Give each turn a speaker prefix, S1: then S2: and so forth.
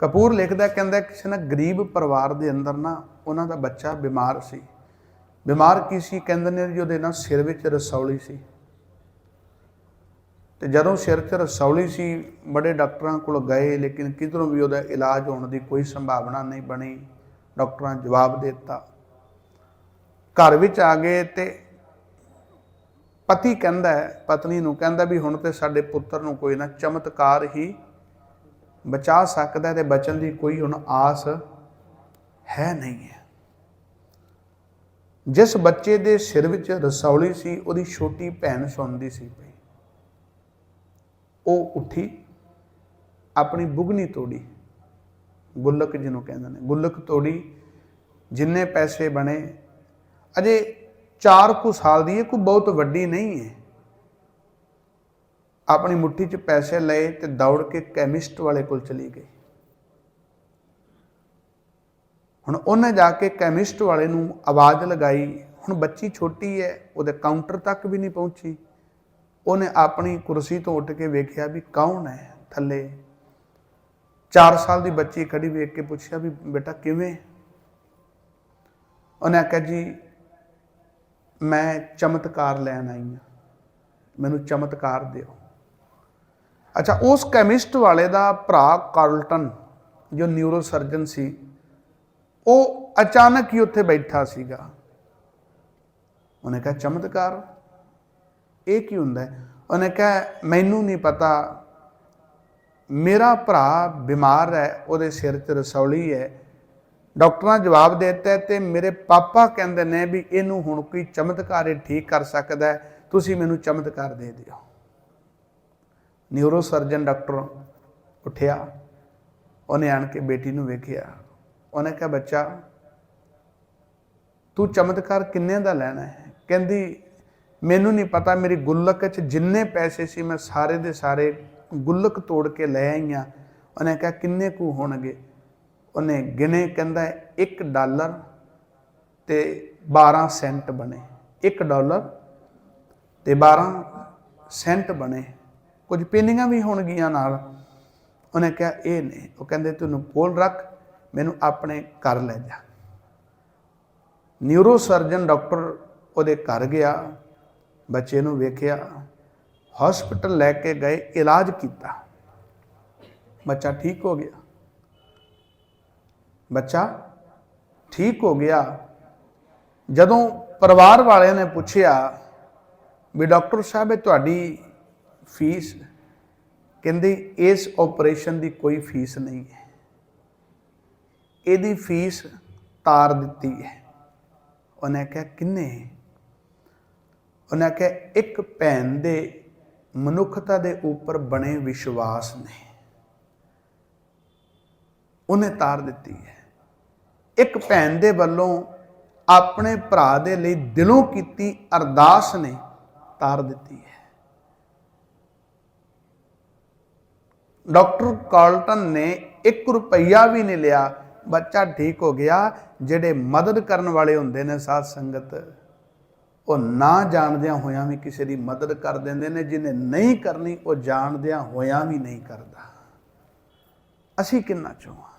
S1: ਕਪੂਰ ਲਿਖਦਾ ਕਹਿੰਦਾ ਕਿਸੇ ਨਾ ਗਰੀਬ ਪਰਿਵਾਰ ਦੇ ਅੰਦਰ ਨਾ ਉਹਨਾਂ ਦਾ ਬੱਚਾ ਬਿਮਾਰ ਸੀ। ਬਿਮਾਰ ਕੀ ਸੀ? ਕਹਿੰਦੇ ਨੇ ਜੀ, ਉਹਦੇ ਨਾਲ ਸਿਰ ਵਿੱਚ ਰਸੌਲੀ ਸੀ। ਤੇ ਜਦੋਂ ਸਿਰ 'ਚ ਰਸੌਲੀ ਸੀ, ਬੜੇ ਡਾਕਟਰਾਂ ਕੋਲ ਗਏ, ਲੇਕਿਨ ਕਿਧਰੋਂ ਵੀ ਉਹਦਾ ਇਲਾਜ ਹੋਣ ਦੀ ਕੋਈ ਸੰਭਾਵਨਾ ਨਹੀਂ ਬਣੀ। ਡਾਕਟਰਾਂ ਜਵਾਬ ਦਿੱਤਾ। ਘਰ ਵਿੱਚ ਆ ਗਏ ਤੇ ਪਤੀ ਕਹਿੰਦਾ ਪਤਨੀ ਨੂੰ ਕਹਿੰਦਾ ਵੀ ਹੁਣ ਤੇ ਸਾਡੇ ਪੁੱਤਰ ਨੂੰ ਕੋਈ ਨਾ ਚਮਤਕਾਰ ਹੀ ਬਚਾ ਸਕਦਾ ਹੈ ਤੇ ਬਚਣ ਦੀ ਕੋਈ ਹੁਣ ਆਸ ਹੈ ਨਹੀਂ ਹੈ। ਜਿਸ ਬੱਚੇ ਦੇ ਸਿਰ ਵਿੱਚ ਰਸੌਲੀ ਸੀ, ਉਹਦੀ ਛੋਟੀ ਭੈਣ ਸੁਣਦੀ ਸੀ ਪਈ ਉਹ ਉੱਠੀ, ਆਪਣੀ ਬੁਗਨੀ ਤੋੜੀ। ਗੁੱਲਕ ਜਿਹਨੂੰ ਕਹਿੰਦੇ ਨੇ, ਗੁੱਲਕ ਤੋੜੀ, ਜਿੰਨੇ ਪੈਸੇ ਬਣੇ, ਅਜੇ 4 ਕੁ ਸਾਲ ਦੀ ਹੈ, ਕੋਈ ਬਹੁਤ ਵੱਡੀ ਨਹੀਂ ਹੈ। ਆਪਣੀ ਮੁੱਠੀ 'ਚ ਪੈਸੇ ਲਏ ਤੇ ਦੌੜ ਕੇ ਕੈਮਿਸਟ ਵਾਲੇ ਕੋਲ ਚਲੀ ਗਈ। ਹੁਣ ਉਹਨੇ ਜਾ ਕੇ ਕੈਮਿਸਟ ਵਾਲੇ ਨੂੰ ਆਵਾਜ਼ ਲਗਾਈ, ਹੁਣ ਬੱਚੀ ਛੋਟੀ ਹੈ ਉਹਦੇ ਕਾਊਂਟਰ ਤੱਕ ਵੀ ਨਹੀਂ ਪਹੁੰਚੀ। ਉਹਨੇ ਆਪਣੀ ਕੁਰਸੀ ਤੋਂ ਉੱਠ ਕੇ ਵੇਖਿਆ ਵੀ ਕੌਣ ਹੈ ਥੱਲੇ। 4 ਸਾਲ ਦੀ ਬੱਚੀ ਖੜੀ ਵੇਖ ਕੇ ਪੁੱਛਿਆ ਵੀ ਬੇਟਾ ਕਿਵੇਂ? ਉਹਨੇ ਆਖਿਆ, ਜੀ, ਮੈਂ ਚਮਤਕਾਰ ਲੈਣ ਆਈ ਹਾਂ। ਮੈਨੂੰ ਚਮਤਕਾਰ ਦਿਓ। ਅੱਛਾ, ਉਸ ਕੈਮਿਸਟ ਵਾਲੇ ਦਾ ਭਰਾ ਕਾਰਲਟਨ, ਜੋ ਨਿਊਰੋ ਸਰਜਨ ਸੀ, ਉਹ ਅਚਾਨਕ ਹੀ ਉੱਥੇ ਬੈਠਾ ਸੀਗਾ। ਉਹਨੇ ਕਿਹਾ, ਚਮਤਕਾਰ, ਇਹ ਕੀ ਹੁੰਦਾ ਉਹਨੇ ਕਿਹਾ, ਮੈਨੂੰ ਨਹੀਂ ਪਤਾ, ਮੇਰਾ ਭਰਾ ਬਿਮਾਰ ਹੈ, ਉਹਦੇ ਸਿਰ 'ਚ ਰਸੌਲੀ ਹੈ। ਡਾਕਟਰਾਂ ਜਵਾਬ ਦੇ ਦਿੱਤਾ ਹੈ ਤੇ ਮੇਰੇ ਪਾਪਾ ਕਹਿੰਦੇ ਨੇ ਵੀ ਇਹਨੂੰ ਹੁਣ ਕੋਈ ਚਮਤਕਾਰ ਇਹ ਠੀਕ ਕਰ ਸਕਦਾ ਤੁਸੀਂ ਮੈਨੂੰ ਚਮਤਕਾਰ ਦੇ ਦਿਓ। ਨਿਊਰੋ ਸਰਜਨ ਡਾਕਟਰ ਉੱਠਿਆ, ਉਹਨੇ ਆਣ ਕੇ ਬੇਟੀ ਨੂੰ ਵੇਖਿਆ। ਉਹਨੇ ਕਿਹਾ, ਬੱਚਾ, ਤੂੰ ਚਮਤਕਾਰ ਕਿੰਨੇ ਦਾ ਲੈਣਾ ਹੈ? ਕਹਿੰਦੀ, ਮੈਨੂੰ ਨਹੀਂ ਪਤਾ, ਮੇਰੀ ਗੁੱਲਕ 'ਚ ਜਿੰਨੇ ਪੈਸੇ ਸੀ, ਮੈਂ ਸਾਰੇ ਦੇ ਸਾਰੇ ਗੁੱਲਕ ਤੋੜ ਕੇ ਲੈ ਆਈਆਂ ਉਹਨੇ ਕਿਹਾ, ਕਿੰਨੇ ਕੁ ਹੋਣਗੇ? ਉਹਨੇ ਗਿਣੇ, ਕਹਿੰਦਾ 1 ਡਾਲਰ ਤੇ 12 ਸੈਂਟ ਬਣੇ। 1 ਡਾਲਰ ਤੇ 12 ਸੈਂਟ ਬਣੇ। ਕੁਝ ਪੈਨਿੰਗਾਂ ਵੀ ਹੋਣਗੀਆਂ ਨਾਲ। ਉਹਨੇ ਕਿਹਾ, ਇਹ ਨਹੀਂ। ਉਹ ਕਹਿੰਦੇ, ਤੈਨੂੰ ਕੋਲ ਰੱਖ, ਮੈਨੂੰ ਆਪਣੇ ਘਰ ਲੈ ਜਾ। ਨਿਊਰੋ ਸਰਜਨ ਡਾਕਟਰ ਉਹਦੇ ਘਰ ਗਿਆ, ਬੱਚੇ ਨੂੰ ਵੇਖਿਆ ਹਸਪੀਟਲ ਲੈ ਕੇ ਗਏ, ਇਲਾਜ ਕੀਤਾ। ਬੱਚਾ ਠੀਕ ਹੋ ਗਿਆ। ਬੱਚਾ ਠੀਕ ਹੋ ਗਿਆ। ਜਦੋਂ ਪਰਿਵਾਰ ਵਾਲਿਆਂ ਨੇ ਪੁੱਛਿਆ ਵੀ, ਡਾਕਟਰ ਸਾਹਿਬ, ਇਹ ਤੁਹਾਡੀ ਫੀਸ, ਕਹਿੰਦੇ ਇਸ ਆਪਰੇਸ਼ਨ ਦੀ ਕੋਈ ਫੀਸ ਨਹੀਂ ਹੈ। ਇਹਦੀ ਫੀਸ ਤਾਰ ਦਿੱਤੀ ਹੈ। ਉਹਨੇ ਕਿਹਾ, ਕਿੰਨੇ? ਉਹਨੇ ਕਿਹਾ, ਇੱਕ ਭੈਣ ਦੇ ਮਨੁੱਖਤਾ ਦੇ ਉੱਪਰ ਬਣੇ ਵਿਸ਼ਵਾਸ ਨੇ। ਉਹਨੇ ਤਾਰ ਦਿੱਤੀ ਹੈ। ਇੱਕ ਭੈਣ ਦੇ ਵੱਲੋਂ ਆਪਣੇ ਭਰਾ ਦੇ ਲਈ ਦਿਲੋਂ ਕੀਤੀ ਅਰਦਾਸ ਨੇ ਤਾਰ ਦਿੱਤੀ ਹੈ। ਡਾਕਟਰ ਕਾਲਟਨ ਨੇ 1 ਰੁਪਈਆ ਵੀ ਨਹੀਂ ਲਿਆ। ਬੱਚਾ ਠੀਕ ਹੋ ਗਿਆ, ਜਿਹੜੇ ਮਦਦ ਕਰਨ ਵਾਲੇ ਹੁੰਦੇ ਨੇ ਸਾਧ ਸੰਗਤ, ਉਹ ਨਾ ਜਾਣਦਿਆਂ ਹੋਇਆਂ ਵੀ ਕਿਸੇ ਦੀ ਮਦਦ ਕਰ ਦਿੰਦੇ ਨੇ, ਜਿਹਨੇ ਨਹੀਂ ਕਰਨੀ, ਉਹ ਜਾਣਦਿਆਂ ਹੋਇਆਂ ਵੀ ਨਹੀਂ ਕਰਦਾ। ਅਸੀਂ ਕਿੰਨਾ ਚਾਹਾਂ